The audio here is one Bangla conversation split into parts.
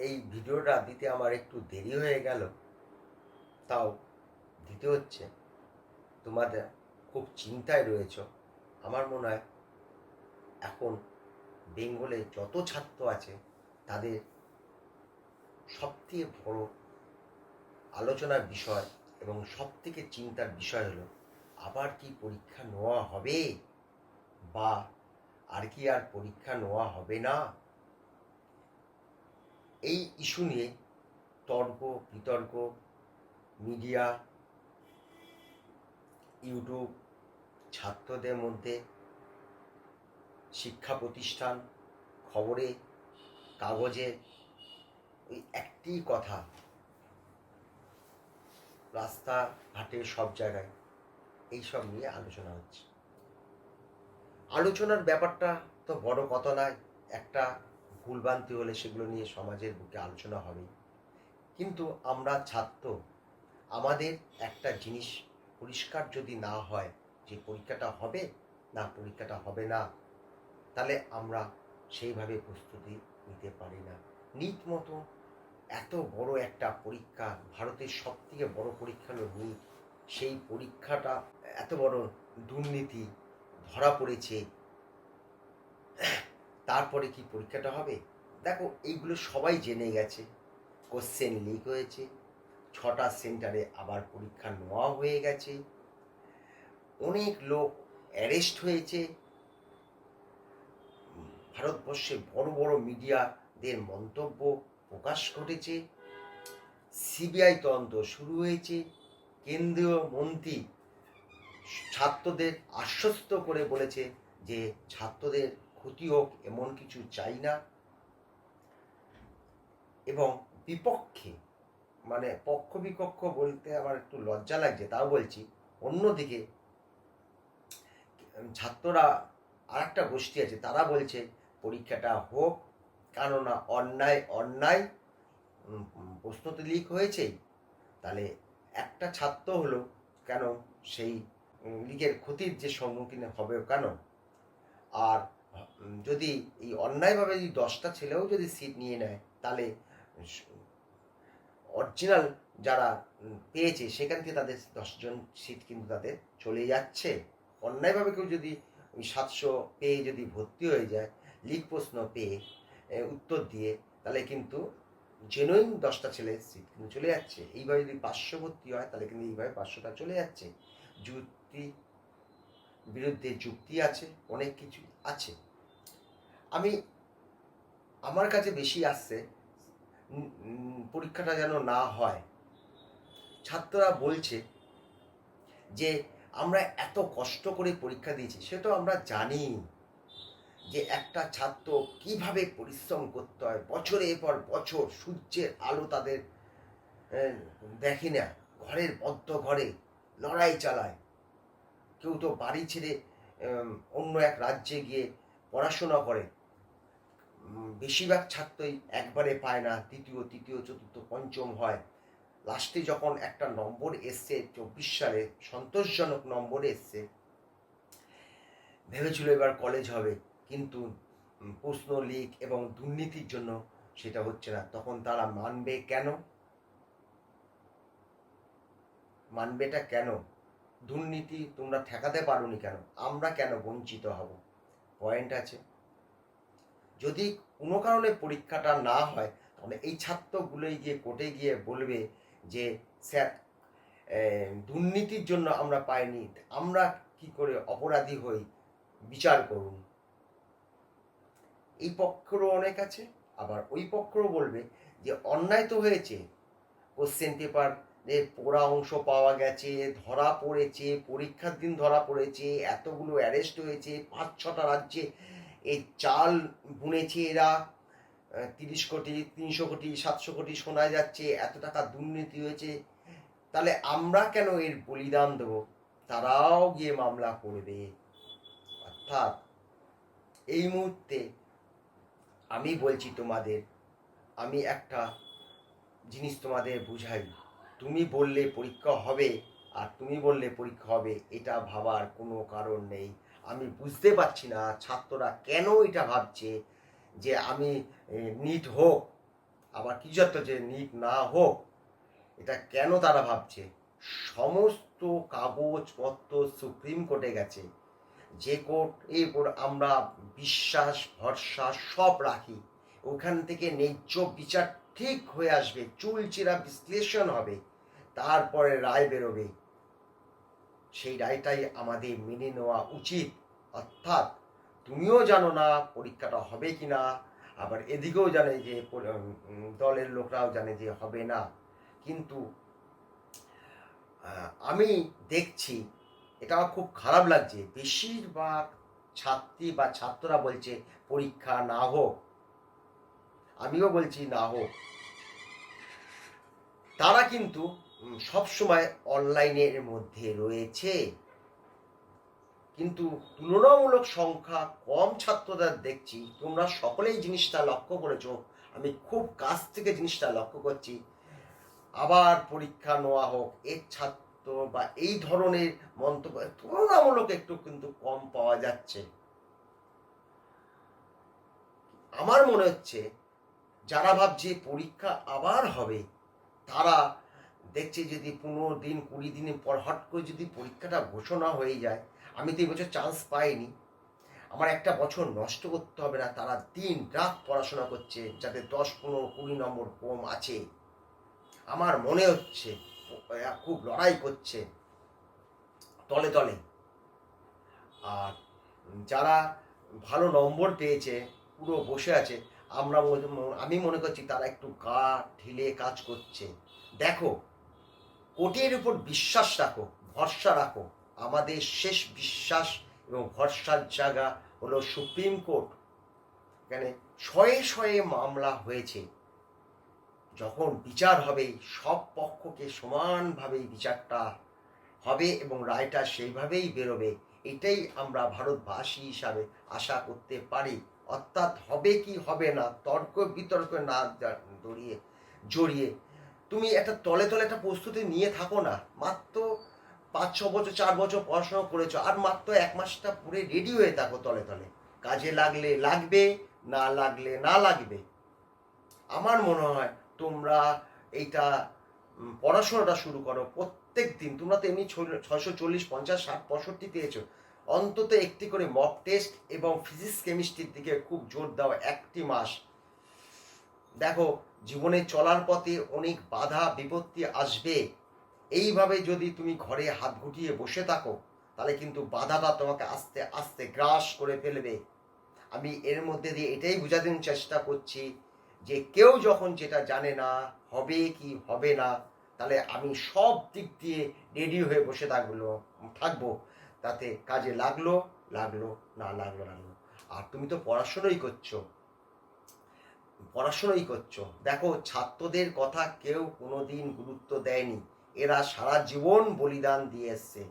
এই ভিডিওটা দিতে আমার একটু দেরি হয়ে গেল। তাও দিতে হচ্ছে। তোমাদের খুব চিন্তায় রয়েছ। আমার মনে হয় এখন বেঙ্গলে যত ছাত্র আছে, তাদের সবথেকে বড় আলোচনার বিষয় এবং সবথেকে চিন্তার বিষয় হলো, আবার কি পরীক্ষা নেওয়া হবে? বা আর কি আর পরীক্ষা নেওয়া হবে না? এই ইস্যু নিয়ে তর্ক, বিতর্ক মিডিয়া ইউটিউব ছাত্রদের মধ্যে শিক্ষা প্রতিষ্ঠান, খবরে, কাগজে, ওই একটি কথা রাস্তা ঘাটে সব জায়গায় এইসব নিয়ে আলোচনা হচ্ছে। আলোচনার ব্যাপারটা তো বড় কথা নয়, একটা ভুলভ্রান্তি হলে সেগুলো নিয়ে সমাজের বুকে আলোচনা হবে কিন্তু আমরা ছাত্র, আমাদের একটা জিনিস পরিষ্কার যদি না হয় যে পরীক্ষাটা হবে না, পরীক্ষাটা হবে না, তাহলে আমরা সেইভাবে প্রস্তুতি নিতে পারি না। নিট মতো এত বড় একটা পরীক্ষা, ভারতের সব থেকে বড় পরীক্ষা হলো নিট। সেই পরীক্ষাটা এত বড় দুর্নীতি, ধরা পড়েছে তারপরে কি পরীক্ষাটা হবে? দেখো, এইগুলো সবাই জেনে গেছে। কোশ্চেন লিক হয়েছে। ছটা সেন্টারে আবার পরীক্ষা নেওয়া হয়ে গেছে। অনেক লোক অ্যারেস্ট হয়েছে। ভারতবর্ষে বড় বড় মিডিয়াদের মন্তব্য প্রকাশ ঘটেছে। সিবিআই তদন্ত শুরু হয়েছে। কেন্দ্রীয় মন্ত্রী ছাত্রদের আশ্বস্ত করে বলেছে যে ছাত্রদের ক্ষতি হোক, এমন কিছু চাই না। এবং বিপক্ষে মানে পক্ষ বিপক্ষ বলতে আমার একটু লজ্জা লাগছে, তাও বলছি, অন্যদিকে ছাত্ররা আর একটা গোষ্ঠী আছে, তারা বলছে পরীক্ষাটা হোক, কেননা অন্যায় অন্যায় প্রশ্ন তো লিক হয়েছেই। তাহলে একটা ছাত্র হলো কেন সেই লিকের ক্ষতির যে সম্মুখীন হবে কেন? আর যদি এই অন্যায়ভাবে যদি দশটা ছেলেও যদি সিট নিয়ে নেয়, তাহলে অরিজিনাল যারা পেয়েছে, সেখান থেকে তাদের দশজন সিট কিন্তু তাদের চলে যাচ্ছে। অন্যায়ভাবে কেউ যদি সাতশো পেয়ে যদি ভর্তি হয়ে যায় লিক প্রশ্ন পেয়ে উত্তর দিয়ে, তাহলে কিন্তু জেনুইন দশটা ছেলে সিট কিন্তু চলে যাচ্ছে। এইভাবে যদি পাঁচশো ভর্তি হয়, তাহলে কিন্তু এইভাবে পাঁচশোটা চলে যাচ্ছে। যুক্তি বিরুদ্ধে যুক্তি আছে, অনেক কিছু আছে। আমি, আমার কাছে বেশি আসছে পরীক্ষাটা যেন না হয়। ছাত্ররা বলছে যে, আমরা এত কষ্ট করে পরীক্ষা দিয়েছি, সে তো আমরা জানি যে একটা ছাত্র কীভাবে পরিশ্রম করতে হয় বছরের পর বছর সূর্যের আলো তাদের দেখি না, ঘরের বদ্ধ ঘরে লড়াই চালায়। কেউ তো বাড়ি ছেড়ে অন্য এক রাজ্যে গিয়ে পড়াশোনা করে। বেশিরভাগ ছাত্রই একবারে পায় না তৃতীয় তৃতীয়, চতুর্থ, পঞ্চম হয়। লাস্টে যখন একটা নম্বর এসছে, চব্বিশ সালে সন্তোষজনক নম্বর এসছে। ভেবেছিল এবার কলেজ হবে, কিন্তু প্রশ্ন লিক এবং দুর্নীতির জন্য সেটা হচ্ছে না। তখন তারা মানবে কেন? মানবেটা কেন? দুর্নীতি তোমরা ঠেকাতে পারোনি কেন? আমরা কেন বঞ্চিত হব? পয়েন্ট আছে। যদি কোনো কারণে পরীক্ষাটা না হয়, তাহলে এই ছাত্রগুলোই গিয়ে কোর্টে গিয়ে বলবে যে, স্যার দুর্নীতির জন্য আমরা পাইনি। আমরা কি করে অপরাধী হই? বিচার করুন। এই পক্ষেরও অনেক আছে। আবার ওই পক্ষেরও বলবে যে, অন্যায় তো হয়েছে। কোশ্চেন পেপার এর পোড়া অংশ পাওয়া গেছে, ধরা পড়েছে, পরীক্ষার দিন ধরা পড়েছে, এতগুলো অ্যারেস্ট হয়েছে, পাঁচ ছটা রাজ্যে এই চাল বুনেছে এরা। তিরিশ কোটি, তিনশো কোটি, সাতশো কোটি শোনা যাচ্ছে, এত টাকা দুর্নীতি হয়েছে। তাহলে আমরা কেন এর বলিদান দেবো? তারাও গিয়ে মামলা করবে। অর্থাৎ এই মুহূর্তে আমি বলছি তোমাদের, আমি একটা জিনিস তোমাদের বুঝাই। তুমি বললে পরীক্ষা হবে আর তুমি বললে পরীক্ষা হবে, এটা ভাবার কোনো কারণ নেই। আমি বুঝতে পারছি না ছাত্ররা কেন এটা ভাবছে যে আমি নিট হোক, আবার কিছু একটা যে নিট না হোক, এটা কেন তারা ভাবছে? সমস্ত কাগজপত্র সুপ্রিম কোর্টে গেছে। যে কোর্ট এই আমরা বিশ্বাস, ভরসা সব রাখি। ওখান থেকে ন্যায্য বিচার ঠিক হয়ে আসবে চুলচিরা বিশ্লেষণ হবে। তারপরে রায় বেরোবে। সেই রায়টাই আমাদের মেনে নেওয়া উচিত। অর্থাৎ তুমিও জানো না পরীক্ষাটা হবে কি না আবার এদিকেও জানে যে দলের লোকরাও জানে যে হবে না। কিন্তু আমি দেখছি, এটা আমার খুব খারাপ লাগছে। বেশিরভাগ ছাত্রী বা ছাত্ররা বলছে পরীক্ষা না হোক। আমিও বলছি না হোক। তারা কিন্তু সবসময় অনলাইনের মধ্যে রয়েছে। কিন্তু তুলনামূলক সংখ্যা কম ছাত্রদের দেখছি। তোমরা সকলেই জিনিসটা লক্ষ্য করেছ। আমি খুব কাছ থেকে জিনিসটা লক্ষ্য করছি। আবার পরীক্ষা নেওয়া হোক, এর ছাত্র বা এই ধরনের মন্তব্য, তুলনামূলক একটু কিন্তু কম পাওয়া যাচ্ছে। আমার মনে হচ্ছে, যারা ভাবছে পরীক্ষা আবার হবে, তারা দেখছে যদি পনেরো দিন, কুড়ি দিনের পর হট করে যদি পরীক্ষাটা ঘোষণা হয়ে যায়, আমি তো এবছর চান্স পাইনি। আমার একটা বছর নষ্ট করতে হবে না, তারা দিন রাত পড়াশোনা করছে, যাতে দশ, পনেরো, কুড়ি নম্বর কম আছে। আমার মনে হচ্ছে খুব লড়াই করছে, তলে তলে। আর যারা ভালো নম্বর পেয়েছে, পুরো বসে আছে, আমরা আমি মনে করছি তারা একটু গা ঢিলে কাজ করছে। দেখো কোর্টের উপর বিশ্বাস রাখো, ভরসা রাখো। আমাদের শেষ বিশ্বাস এবং ভরসার জায়গা হলো সুপ্রিম কোর্ট। এখানে শয়ে শয়ে মামলা হয়েছে। যখন বিচার হবে, সব পক্ষকে সমানভাবেই বিচারটা হবে এবং রায়টা সেইভাবেই বেরোবে। এটাই আমরা ভারতবাসী হিসাবে আশা করতে পারি। অর্থাৎ হবে কি হবে না, তর্ক বিতর্ক না জড়িয়ে জড়িয়ে তুমি একটা তলে তলে একটা প্রস্তুতি নিয়ে থাকো না। মাত্র পাঁচ, ছ বছর, চার বছর পড়াশোনা করেছ, আর মাত্র এক মাসটা পুরে রেডি হয়ে থাকো তলে তলে। কাজে লাগলে লাগবে, না লাগলে না লাগবে। আমার মনে হয় তোমরা এইটা পড়াশোনাটা শুরু করো প্রত্যেক দিন। তোমরা তো এমনি ছয়শো চল্লিশ, পঞ্চাশ, ষাট, পঁয়ষট্টি পেয়েছ। অন্তত একটি করে মক টেস্ট এবং ফিজিক্স কেমিস্ট্রির দিকে খুব জোর দাও একটি মাস। দেখো জীবনে চলার পথে অনেক বাধা, বিপত্তি আসবে। এইভাবে যদি তুমি ঘরে হাত গুটিয়ে বসে থাকো, তাহলে কিন্তু বাধাটা তোমাকে আস্তে আস্তে গ্রাস করে ফেলবে। আমি এর মধ্যে দিয়ে এটাই বোঝাতে চেষ্টা করছি যে কেউ যখন যেটা জানে না, হবে কি হবে না, তাহলে আমি সব দিক দিয়ে রেডি হয়ে বসে থাকল থাকব। তাতে কাজে লাগল লাগল, না লাগল লাগল। আর তুমি তো পড়াশোনাই করছ। পড়াশোনাই করছ। দেখো, ছাত্রদের কথা কেউ কোনোদিন গুরুত্ব দেয়নি। এরা সারা জীবন বলিদান দিয়ে এসছে।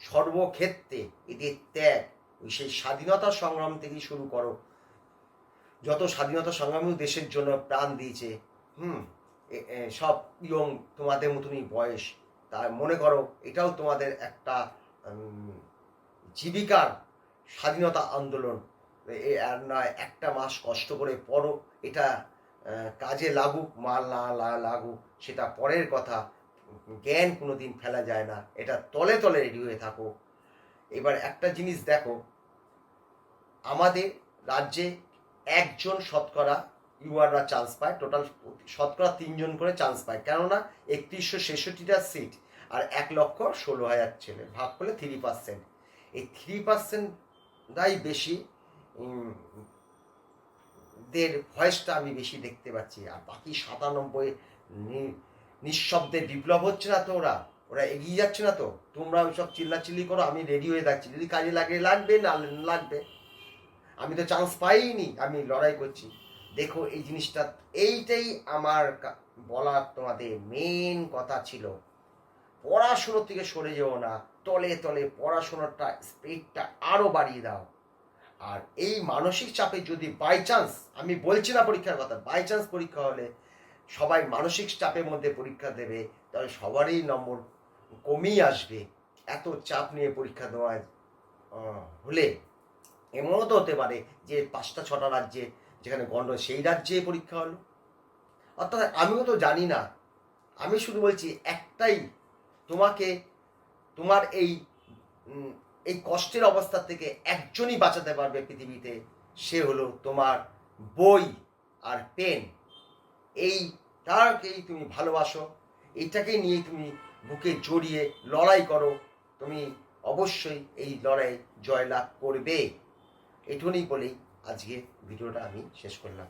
সর্বক্ষেত্রে এদের ত্যাগ, ওই সেই স্বাধীনতা সংগ্রাম থেকেই শুরু করো। যত স্বাধীনতা সংগ্রামী দেশের জন্য প্রাণ দিয়েছে। হুম সব ইয়ং তোমাদের মতনই বয়স। তাই মনে করো, এটাও তোমাদের একটা জীবিকার স্বাধীনতা আন্দোলন। আর নয়, একটা মাস কষ্ট করে পড়ো এটা কাজে লাগুক, মাল না লা- লাগুক, সেটা পরের কথা, জ্ঞান কোনো দিন ফেলা যায় না, এটা তলে তলে রেডি হয়ে থাকো। এবার একটা জিনিস দেখো, আমাদের রাজ্যে একজন শতকরা ইউআররা চান্স পায় টোটাল শতকরা তিনজন করে চান্স পায়, কেননা একত্রিশশো ছেষট্টিটা সিট আর এক লক্ষ ষোলো হাজার ছেলে, ভাগ করলে থ্রি পার্সেন্ট এই থ্রি পার্সেন্টটাই বেশি দের ভয়েসটা আমি বেশি দেখতে পাচ্ছি, আর বাকি সাতানব্বই নিঃশব্দে বিপ্লব হচ্ছে না তো ওরা? ওরা এগিয়ে যাচ্ছে না তো? তোমরা ওই সব চিল্লাচিল্লি করো, আমি রেডি হয়ে থাকছি। যদি কাজে লাগে, লাগবে, না লাগবে? আমি তো চান্স পাইনি, আমি লড়াই করছি। দেখো এই জিনিসটা, এইটাই আমার বলার তোমাদের মেন কথা ছিল। পড়াশুনো থেকে সরে যেও না, তলে তলে পড়াশোনাটা স্পিডটা আরও বাড়িয়ে দাও। আর এই মানসিক চাপে যদি বাই চান্স আমি বলছি না পরীক্ষার কথা বাই চান্স পরীক্ষা হলে সবাই মানসিক চাপের মধ্যে পরীক্ষা দেবে, তাহলে সবারই নম্বর কমেই আসবে। এত চাপ নিয়ে পরীক্ষা দেওয়া হলে এমনও তো হতে পারে যে পাঁচটা, ছটা রাজ্যে যেখানে গণ্ড সেই রাজ্যে পরীক্ষা হলো। অর্থাৎ আমিও তো জানি না, আমি শুধু বলছি একটাই তোমাকে, তোমার এই এই কষ্টের অবস্থা থেকে একজনই বাঁচাতে পারবে পৃথিবীতে, সে হলো তোমার বই আর পেন। এই তারকেই তুমি ভালোবাসো এটাকে নিয়ে তুমি বুকে জড়িয়ে লড়াই করো, তুমি অবশ্যই এই লড়াই জয়লাভ করবে। এটুকুনি বলেই আজকে ভিডিওটা আমি শেষ করলাম।